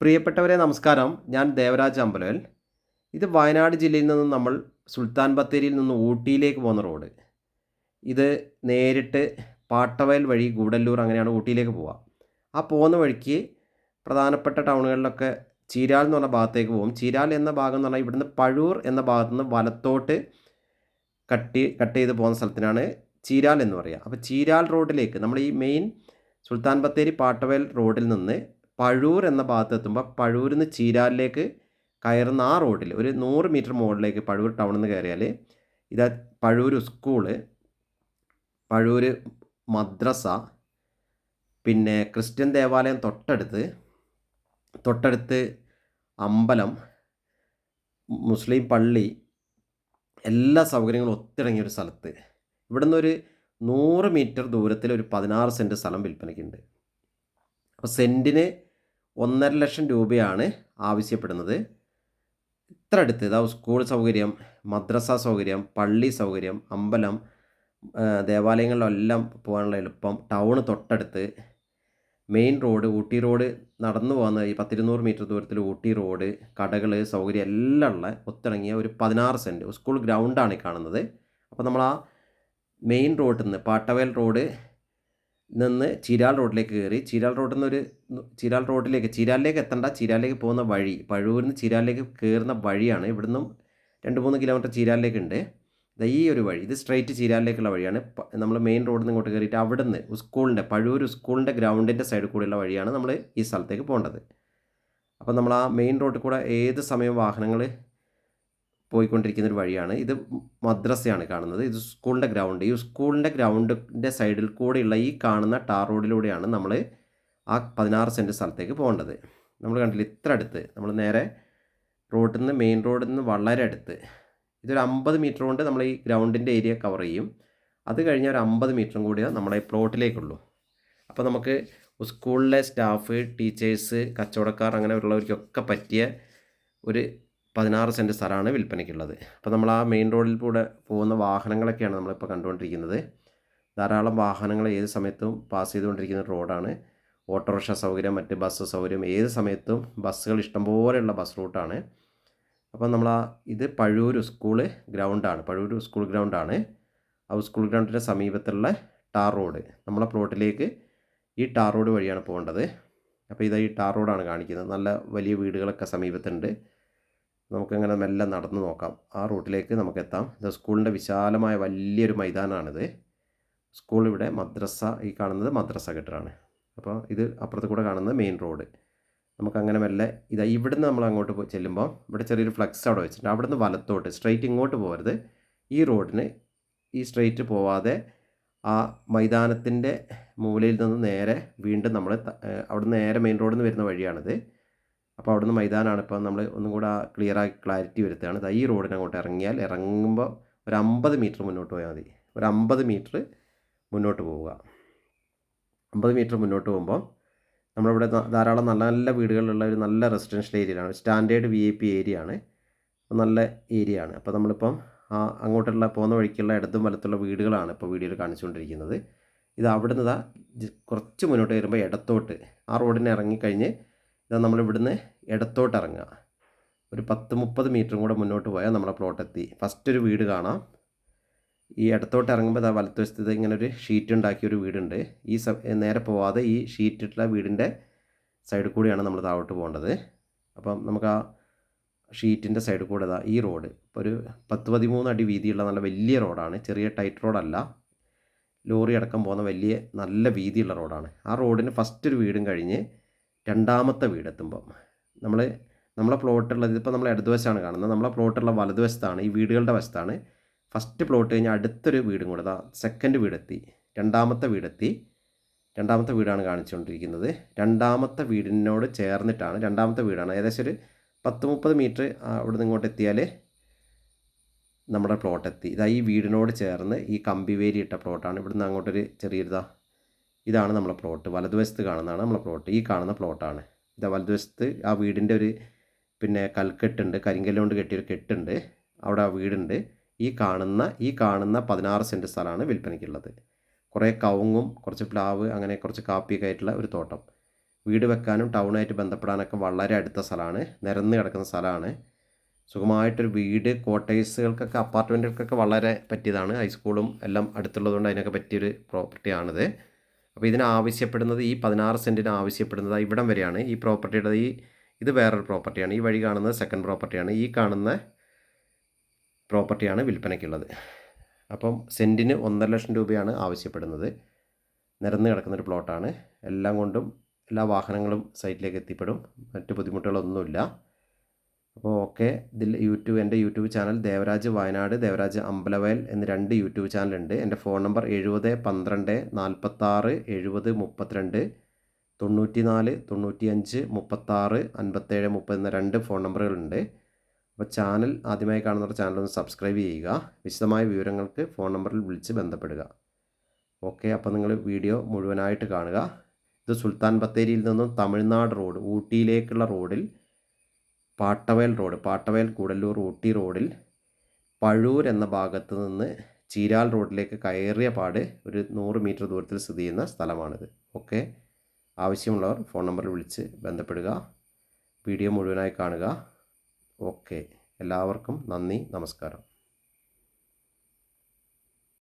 പ്രിയപ്പെട്ടവരെ നമസ്കാരം. ഞാൻ ദേവരാജ് അമ്പലവൽ. ഇത് വയനാട് ജില്ലയിൽ നിന്നും നമ്മൾ സുൽത്താൻ ബത്തേരിയിൽ നിന്ന് ഊട്ടിയിലേക്ക് പോകുന്ന റോഡ്. ഇത് നേരിട്ട് പാട്ടവയൽ വഴി ഗൂഡല്ലൂർ അങ്ങനെയാണ് ഊട്ടിയിലേക്ക് പോവുക. ആ പോകുന്ന വഴിക്ക് പ്രധാനപ്പെട്ട ടൗണുകളിലൊക്കെ ചീരാൽ എന്ന് പറഞ്ഞ ഭാഗത്തേക്ക് പോകും. ചീരാൽ എന്ന ഭാഗം എന്ന് പറഞ്ഞാൽ ഇവിടുന്ന് പഴൂർ എന്ന ഭാഗത്തു നിന്ന് വലത്തോട്ട് കട്ടി കട്ട് ചെയ്ത് പോകുന്ന സ്ഥലത്തിനാണ് ചീരാൽ എന്ന് പറയുക. അപ്പോൾ ചീരാൽ റോഡിലേക്ക് നമ്മൾ ഈ മെയിൻ സുൽത്താൻ ബത്തേരി പാട്ടവയൽ റോഡിൽ നിന്ന് പഴൂർ എന്ന ഭാഗത്ത് എത്തുമ്പോൾ പഴൂരിൽ നിന്ന് ചീരാലിലേക്ക് കയറുന്ന ആ റോഡിൽ ഒരു നൂറ് മീറ്റർ മുകളിലേക്ക് പഴൂർ ടൗണിൽ നിന്ന് കയറിയാൽ ഇതാ പഴൂർ സ്കൂൾ പഴൂർ മദ്രസ പിന്നെ ക്രിസ്ത്യൻ ദേവാലയം തൊട്ടടുത്ത് തൊട്ടടുത്ത് അമ്പലം മുസ്ലിം പള്ളി എല്ലാ സൗകര്യങ്ങളും ഒത്തിണങ്ങിയ ഒരു സ്ഥലത്ത്. ഇവിടെ നിന്നൊരു നൂറ് മീറ്റർ ദൂരത്തിൽ ഒരു പതിനാറ് സെന്റ് സ്ഥലം വിൽപ്പനയ്ക്കുണ്ട് അപ്പോൾ സെന്റിന് ഒന്നര ലക്ഷം രൂപയാണ് ആവശ്യപ്പെടുന്നത്. ഇത്ര അടുത്ത് ഇതാ സ്കൂൾ സൗകര്യം മദ്രസ സൗകര്യം പള്ളി സൗകര്യം അമ്പലം ദേവാലയങ്ങളിലെല്ലാം പോകാനുള്ള എളുപ്പം. ടൗണ് തൊട്ടടുത്ത്. മെയിൻ റോഡ് ഊട്ടി റോഡ് നടന്നു പോകുന്ന ഈ പത്തിരുന്നൂറ് മീറ്റർ ദൂരത്തിൽ ഊട്ടി റോഡ് കടകൾ സൗകര്യം എല്ലാം ഉള്ള ഒത്തിണങ്ങിയ ഒരു പതിനാറ് സെന്റ് സ്കൂൾ ഗ്രൗണ്ടാണ് ഈ കാണുന്നത്. അപ്പോൾ നമ്മൾ ആ മെയിൻ റോഡിൽ നിന്ന് പാട്ടവേൽ റോഡ് നിന്ന് ചീരാൽ റോഡിലേക്ക് കയറി ചീരാൽ റോഡിൽ നിന്ന് ഒരു ചീരാൽ റോഡിലേക്ക് ചീരാലിലേക്ക് എത്തേണ്ട ചീരാലിലേക്ക് പോകുന്ന വഴി പഴൂരിൽ നിന്ന് ചീരാലിലേക്ക് കയറുന്ന വഴിയാണ് ഇവിടുന്നും രണ്ട് മൂന്ന് കിലോമീറ്റർ ചിരാലിലേക്ക് ഉണ്ട് ദാ ഈ ഒരു വഴി ഇത് സ്ട്രൈറ്റ് ചീരാലിലേക്കുള്ള വഴിയാണ്. നമ്മൾ മെയിൻ റോഡിൽ നിന്ന് ഇങ്ങോട്ട് കയറിയിട്ട് അവിടെ നിന്ന് സ്കൂളിന്റെ പഴൂർ സ്കൂളിന്റെ ഗ്രൗണ്ടിന്റെ സൈഡിൽ കൂടെയുള്ള വഴിയാണ് നമ്മൾ ഈ സ്ഥലത്തേക്ക് പോകേണ്ടത്. അപ്പോൾ നമ്മൾ ആ മെയിൻ റോഡിൽ കൂടെ ഏത് സമയം വാഹനങ്ങൾ പോയിക്കൊണ്ടിരിക്കുന്ന ഒരു വഴിയാണ്. ഇത് മദ്രസയാണ് കാണുന്നത്. ഇത് സ്കൂളിന്റെ ഗ്രൗണ്ട്. ഈ സ്കൂളിന്റെ ഗ്രൗണ്ടിന്റെ സൈഡിൽ കൂടെയുള്ള ഈ കാണുന്ന ടാർ റോഡിലൂടെയാണ് നമ്മൾ ആ പതിനാറ് സെന്റ് സ്ഥലത്തേക്ക് പോകേണ്ടത്. നമ്മൾ കണ്ടില്ല ഇത്ര അടുത്ത്. നമ്മൾ നേരെ റോഡിൽ നിന്ന് മെയിൻ റോഡിൽ നിന്ന് വളരെ അടുത്ത്. ഇതൊരു അമ്പത് മീറ്റർ കൊണ്ട് നമ്മൾ ഈ ഗ്രൗണ്ടിന്റെ ഏരിയ കവർ ചെയ്യും. അത് കഴിഞ്ഞ ഒരു അമ്പത് മീറ്ററും കൂടിയേ നമ്മളെ പ്ലോട്ടിലേക്കുള്ളൂ. അപ്പോൾ നമുക്ക് സ്കൂളിലെ സ്റ്റാഫ് ടീച്ചേഴ്സ് കച്ചവടക്കാർ അങ്ങനെ ഉള്ളവർക്കൊക്കെ പറ്റിയ ഒരു പതിനാറ് സെന്റ് സ്ഥലമാണ് വിൽപ്പനയ്ക്കുള്ളത്. അപ്പോൾ നമ്മൾ ആ മെയിൻ റോഡിൽ കൂടെ പോകുന്ന വാഹനങ്ങളൊക്കെയാണ് നമ്മളിപ്പോൾ കണ്ടുകൊണ്ടിരിക്കുന്നത്. ധാരാളം വാഹനങ്ങൾ ഏത് സമയത്തും പാസ് ചെയ്തുകൊണ്ടിരിക്കുന്ന റോഡാണ്. ഓട്ടോറിക്ഷ സൗകര്യം മറ്റ് ബസ് സൗകര്യം ഏത് സമയത്തും ബസ്സുകൾ ഇഷ്ടംപോലെയുള്ള ബസ് റൂട്ടാണ്. അപ്പോൾ നമ്മൾ ആ ഇത് പഴൂർ സ്കൂൾ ഗ്രൗണ്ടാണ്. പഴൂർ സ്കൂൾ ഗ്രൗണ്ടാണ്. ആ സ്കൂൾ ഗ്രൗണ്ടിന്റെ സമീപത്തുള്ള ടാർ റോഡ്. നമ്മളെ പ്ലോട്ടിലേക്ക് ഈ ടാർ റോഡ് വഴിയാണ് പോകേണ്ടത്. അപ്പോൾ ഇതാ ഈ ടാർ റോഡാണ് കാണിക്കുന്നത്. നല്ല വലിയ വീടുകളൊക്കെ സമീപത്തുണ്ട്. നമുക്കങ്ങനെ മെല്ലെ നടന്ന് നോക്കാം. ആ റൂട്ടിലേക്ക് നമുക്ക് എത്താം ഇത് സ്കൂളിന്റെ വിശാലമായ വലിയൊരു മൈതാനമാണിത് സ്കൂൾ ഇവിടെ മദ്രസ ഈ കാണുന്നത് മദ്രസ കെട്ടിടമാണ്. അപ്പോൾ ഇത് അപ്പുറത്ത് കൂടെ കാണുന്നത് മെയിൻ റോഡ്. നമുക്കങ്ങനെ മെല്ലെ ഇതാ ഇവിടുന്ന് നമ്മൾ അങ്ങോട്ട് ചെല്ലുമ്പോൾ ഇവിടെ ചെറിയൊരു ഫ്ലക്സ് അവിടെ വെച്ചിട്ടുണ്ട്. അവിടുന്ന് വലത്തോട്ട് സ്ട്രൈറ്റ് ഇങ്ങോട്ട് പോകരുത്. ഈ റോഡിന് ഈ സ്ട്രൈറ്റ് പോവാതെ ആ മൈതാനത്തിന്റെ മൂലയിൽ നിന്ന് നേരെ വീണ്ടും നമ്മൾ അവിടെ നേരെ മെയിൻ റോഡിൽ നിന്ന് വരുന്ന വഴിയാണിത്. അപ്പോൾ അവിടുന്ന് മൈതാനമാണ് ഇപ്പോൾ നമ്മൾ ഒന്നും കൂടെ ക്ലിയർ ആയി ക്ലാരിറ്റി വരുത്തുകയാണ്. ഈ റോഡിന് അങ്ങോട്ട് ഇറങ്ങിയാൽ ഇറങ്ങുമ്പോൾ ഒരു അമ്പത് മീറ്റർ മുന്നോട്ട് പോയാൽ മതി. ഒരു അമ്പത് മീറ്റർ മുന്നോട്ട് പോവുക. അമ്പത് മീറ്റർ മുന്നോട്ട് പോകുമ്പോൾ നമ്മളിവിടെ ധാരാളം നല്ല നല്ല വീടുകളിലുള്ള ഒരു നല്ല റെസിഡൻഷ്യൽ ഏരിയയാണ് standard V I P area ആണ്. നല്ല ഏരിയ ആണ്. അപ്പോൾ നമ്മളിപ്പം ആ അങ്ങോട്ടുള്ള പോകുന്ന വഴിക്കുള്ള ഇടതും വലത്തുള്ള വീടുകളാണ് ഇപ്പോൾ വീഡിയോയിൽ കാണിച്ചുകൊണ്ടിരിക്കുന്നത്. ഇത് അവിടുന്ന് കുറച്ച് മുന്നോട്ട് വരുമ്പോൾ ഇടത്തോട്ട് ആ റോഡിന് ഇറങ്ങിക്കഴിഞ്ഞ് ഇതാ നമ്മൾ ഇവിടുന്ന് ഇടത്തോട്ട് ഇറങ്ങുക. ഒരു പത്ത് മുപ്പത് മീറ്ററും കൂടെ മുന്നോട്ട് പോയാൽ നമ്മളെ പ്ലോട്ട് എത്തി. ഫസ്റ്റ് ഒരു വീട് കാണാം. ഈ ഇടത്തോട്ട് ഇറങ്ങുമ്പോൾ ഇതാ വലത്തുവശത്ത് ഇങ്ങനെ ഒരു ഷീറ്റ് ഉണ്ടാക്കിയ ഒരു വീടുണ്ട്. ഈ നേരെ പോവാതെ ഈ ഷീറ്റ് ഇട്ടുള്ള വീടിന്റെ സൈഡിൽ കൂടിയാണ് നമ്മൾ താഴോട്ട് പോകേണ്ടത്. അപ്പം നമുക്ക് ആ ഷീറ്റിന്റെ സൈഡിൽ കൂടെ ഇതാ ഈ റോഡ് ഇപ്പോൾ ഒരു പത്ത് പതിമൂന്ന് അടി വീതിയുള്ള നല്ല വലിയ റോഡാണ് ചെറിയ ടൈറ്റ് റോഡല്ല ലോറി അടക്കം പോകുന്ന വലിയ നല്ല വീതിയുള്ള റോഡാണ് ആ റോഡിന് ഫസ്റ്റ് ഒരു വീടും കഴിഞ്ഞ് രണ്ടാമത്തെ വീടെത്തുമ്പം നമ്മൾ നമ്മളെ പ്ലോട്ടുള്ളത് ഇതിപ്പോൾ നമ്മൾ ഇടതുവശമാണ് കാണുന്നത്. നമ്മളെ പ്ലോട്ടുള്ള വലതുവശത്താണ് ഈ വീടുകളുടെ വശത്താണ് ഫസ്റ്റ് പ്ലോട്ട് കഴിഞ്ഞാൽ അടുത്തൊരു വീടും കൂടെ സെക്കൻഡ് വീടെത്തി രണ്ടാമത്തെ വീടെത്തി രണ്ടാമത്തെ വീടാണ് കാണിച്ചുകൊണ്ടിരിക്കുന്നത് രണ്ടാമത്തെ വീടിനോട് ചേർന്നിട്ടാണ് രണ്ടാമത്തെ വീടാണ് ഏകദേശം ഒരു പത്ത് മുപ്പത് മീറ്റർ അവിടെ നിന്ന് ഇങ്ങോട്ട് എത്തിയാൽ നമ്മുടെ പ്ലോട്ട് എത്തി. ഇതാ ഈ വീടിനോട് ചേർന്ന് ഈ കമ്പി വേരി ഇട്ട പ്ലോട്ടാണ് ഇവിടുന്ന് അങ്ങോട്ടൊരു ചെറിയൊരിതാ ഇതാണ് നമ്മളെ പ്ലോട്ട് വലതുവശത്ത് കാണുന്നതാണ് നമ്മളെ പ്ലോട്ട് ഈ കാണുന്ന പ്ലോട്ടാണ് ഇതാ വലതുവശത്ത് ആ വീടിന്റെ ഒരു പിന്നെ കൽക്കെട്ടുണ്ട്. കരിങ്കല്ലുകൊണ്ട് കെട്ടിയൊരു കെട്ടുണ്ട്. അവിടെ ആ വീടുണ്ട്. ഈ കാണുന്ന ഈ കാണുന്ന പതിനാറ് സെന്റ് സ്ഥലമാണ് വിൽപ്പനയ്ക്കുള്ളത്. കുറേ കവുങ്ങും കുറച്ച് പ്ലാവ് അങ്ങനെ കുറച്ച് കാപ്പിയൊക്കെ ആയിട്ടുള്ള ഒരു തോട്ടം. വീട് വെക്കാനും ടൗണായിട്ട് ബന്ധപ്പെടാനൊക്കെ വളരെ അടുത്ത സ്ഥലമാണ്. നിരന്ന് കിടക്കുന്ന സ്ഥലമാണ്. സുഖമായിട്ടൊരു വീട് കോട്ടേഴ്സുകൾക്കൊക്കെ അപ്പാർട്ട്മെന്റുകൾക്കൊക്കെ വളരെ പറ്റിയതാണ്. ഹൈസ്കൂളും എല്ലാം അടുത്തുള്ളതുകൊണ്ട് അതിനൊക്കെ പറ്റിയൊരു പ്രോപ്പർട്ടിയാണിത് അപ്പോൾ ഇതിന് ആവശ്യപ്പെടുന്നത് ഈ പതിനാറ് സെന്റിന് ആവശ്യപ്പെടുന്നത് ഇവിടം വരെയാണ്. ഈ പ്രോപ്പർട്ടിയുടെ ഈ ഇത് വേറൊരു പ്രോപ്പർട്ടിയാണ്. ഈ വഴി കാണുന്നത് സെക്കൻഡ് പ്രോപ്പർട്ടിയാണ് ഈ കാണുന്ന പ്രോപ്പർട്ടിയാണ് വിൽപ്പനയ്ക്കുള്ളത്. അപ്പം സെന്റിന് ഒന്നര ലക്ഷം രൂപയാണ് ആവശ്യപ്പെടുന്നത്. നിരന്ന് കിടക്കുന്നൊരു പ്ലോട്ടാണ് എല്ലാം കൊണ്ടും എല്ലാ വാഹനങ്ങളും സൈറ്റിലേക്ക് എത്തിപ്പെടും. മറ്റ് ബുദ്ധിമുട്ടുകളൊന്നുമില്ല. അപ്പോൾ ഓക്കെ ഇതിൽ യൂട്യൂബ് എന്റെ യൂട്യൂബ് ചാനൽ ദേവരാജ് വയനാട് ദേവരാജ് അമ്പലവയൽ എന്ന് രണ്ട് യൂട്യൂബ് ചാനലുണ്ട്. എന്റെ ഫോൺ നമ്പർ എഴുപത് പന്ത്രണ്ട് നാൽപ്പത്താറ് എഴുപത് മുപ്പത്തിരണ്ട് തൊണ്ണൂറ്റി നാല് തൊണ്ണൂറ്റിയഞ്ച് മുപ്പത്താറ് അൻപത്തേഴ് മുപ്പത് എന്ന രണ്ട് ഫോൺ നമ്പറുകളുണ്ട്. അപ്പോൾ ചാനൽ ആദ്യമായി കാണുന്നവർ ചാനൽ ഒന്ന് സബ്സ്ക്രൈബ് ചെയ്യുക. വിശദമായ വിവരങ്ങൾക്ക് ഫോൺ നമ്പറിൽ വിളിച്ച് ബന്ധപ്പെടുക. ഓക്കെ അപ്പോൾ നിങ്ങൾ വീഡിയോ മുഴുവനായിട്ട് കാണുക. ഇത് സുൽത്താൻ ബത്തേരിയിൽ നിന്നും തമിഴ്നാട് റോഡ് ഊട്ടിയിലേക്കുള്ള റോഡിൽ പാട്ടവയൽ റോഡ് പാട്ടവയൽ കൂടല്ലൂർ ഊട്ടി റോഡിൽ പഴൂർ എന്ന ഭാഗത്ത് നിന്ന് ചീരാൽ റോഡിലേക്ക് കയറിയ പാട് ഒരു നൂറ് മീറ്റർ ദൂരത്തിൽ സ്ഥിതി ചെയ്യുന്ന സ്ഥലമാണിത്. ഓക്കെ? ആവശ്യമുള്ളവർ ഫോൺ നമ്പറിൽ വിളിച്ച് ബന്ധപ്പെടുക. വീഡിയോ മുഴുവനായി കാണുക. ഓക്കെ. എല്ലാവർക്കും നന്ദി നമസ്കാരം.